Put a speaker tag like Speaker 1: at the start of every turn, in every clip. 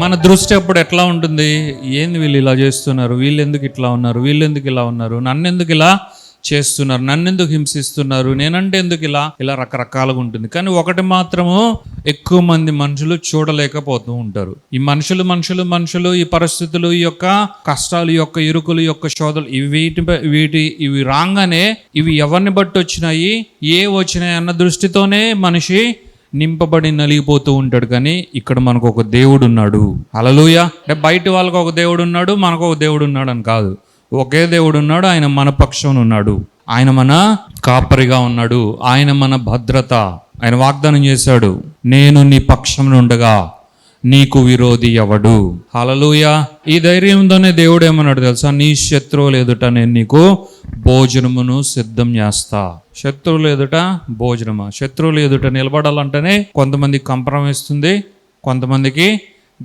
Speaker 1: మన దృష్టి అప్పుడు ఎట్లా ఉంటుంది? ఏంది వీళ్ళు ఇలా చేస్తున్నారు? వీళ్ళు ఎందుకు ఇట్లా ఉన్నారు? వీళ్ళు ఎందుకు ఇలా ఉన్నారు? నన్ను ఎందుకు ఇలా చేస్తున్నారు? నన్ను ఎందుకు హింసిస్తున్నారు? నేనంటే ఎందుకు ఇలా? ఇలా రకరకాలుగా ఉంటుంది. కానీ ఒకటి మాత్రము ఎక్కువ మంది మనుషులు చూడలేకపోతూ ఉంటారు. ఈ మనుషులు మనుషులు మనుషులు ఈ పరిస్థితులు ఈ యొక్క కష్టాలు ఈ యొక్క ఇరుకులు ఈ యొక్క శోధలు ఇవి వీటి వీటి ఇవి రాగానే ఇవి ఎవరిని బట్టి వచ్చినాయి? ఏ వచ్చినాయి? అన్న దృష్టితోనే మనిషి నింపబడి నలిగిపోతూ ఉంటాడు కానీ ఇక్కడ మనకు ఒక దేవుడు ఉన్నాడు అలలుయ అంటే బయట వాళ్ళకు ఒక దేవుడు ఉన్నాడు మనకు ఒక దేవుడు ఉన్నాడు అని కాదు. ఒకే దేవుడు ఉన్నాడు ఆయన మన పక్షం ఉన్నాడు. ఆయన మన కాపరిగా ఉన్నాడు. ఆయన మన భద్రత. ఆయన వాగ్దానం చేశాడు. నేను నీ పక్షం ఉండగా నీకు విరోధి ఎవడు? హలలుయ ఈ ధైర్యంతోనే దేవుడు ఏమన్నాడు తెలుసా? నీ శత్రువులు ఎదుట నేను నీకు భోజనమును సిద్ధం చేస్తా. శత్రువులు ఎదుట భోజనమా? శత్రువులు ఎదుట నిలబడాలంటేనే కొంతమంది కంప్రమిస్తుంది కొంతమందికి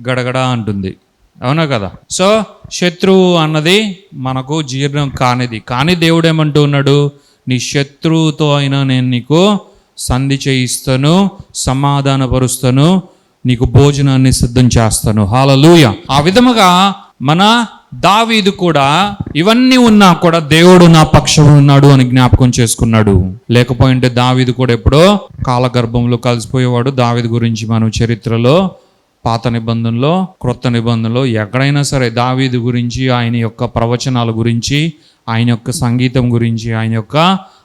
Speaker 1: గడగడ అంటుంది. అవునా కదా? సో శత్రువు అన్నది మనకు జీర్ణం కానిది. కానీ దేవుడు ఏమంటూ ఉన్నాడు? నీ శత్రువుతో అయినా నేను నీకు సంధి చేయిస్తాను సమాధానపరుస్తాను నీకు భోజనాన్ని సిద్ధం చేస్తాను. హాలలూయ ఆ విధముగా మన దావీదు కూడా ఇవన్నీ ఉన్నా కూడా దేవుడు నా పక్షం ఉన్నాడు అని జ్ఞాపకం చేసుకున్నాడు. లేకపోయింటే దావీదు కూడా ఎప్పుడో కాలగర్భంలో కలిసిపోయేవాడు. దావీదు గురించి మనం చరిత్రలో పాత నిబంధనలో క్రొత్త నిబంధనలో ఎక్కడైనా సరే దావీదు గురించి ఆయన యొక్క ప్రవచనాల గురించి ఆయన యొక్క సంగీతం గురించి ఆయన యొక్క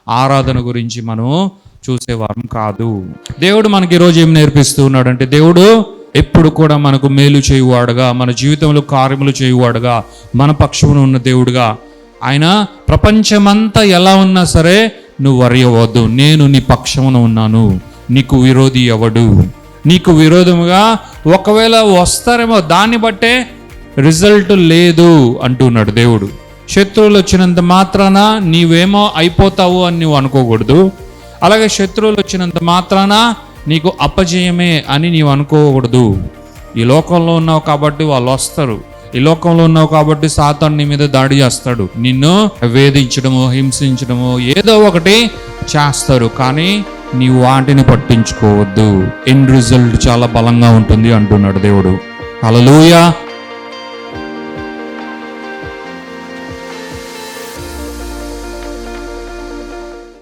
Speaker 1: ఆరాధన గురించి మనం చూసేవారం కాదు. దేవుడు మనకి ఈరోజు ఏం నేర్పిస్తూ ఉన్నాడంటే దేవుడు ఎప్పుడు కూడా మనకు మేలు చేయువాడుగా మన జీవితంలో కార్యములు చేయువాడుగా మన పక్షమున ఉన్న దేవుడుగా. ఆయన ప్రపంచమంతా ఎలా ఉన్నా సరే నువ్వు వరియవద్దు నేను నీ పక్షమున ఉన్నాను. నీకు విరోధి ఎవడు? నీకు విరోధముగా ఒకవేళ వస్తారేమో దాన్ని బట్టే రిజల్ట్ లేదు అంటున్నాడు దేవుడు. శత్రువులు వచ్చినంత మాత్రాన నీవేమో అయిపోతావు అని నువ్వు అనుకోకూడదు. అలాగే శత్రువులు వచ్చినంత మాత్రాన నీకు అపజయమే అని నీవు అనుకోకూడదు. ఈ లోకంలో ఉన్నావు కాబట్టి వాళ్ళు వస్తారు. ఈ లోకంలో ఉన్నావు కాబట్టి సాతాను నీ మీద దాడి చేస్తాడు. నిన్ను వేధించడము హింసించడము ఏదో ఒకటి చేస్తారు. కానీ నీవు వాటిని పట్టించుకోవద్దు. ఎండ్ రిజల్ట్ చాలా బలంగా ఉంటుంది అంటున్నాడు దేవుడు. హల్లెలూయా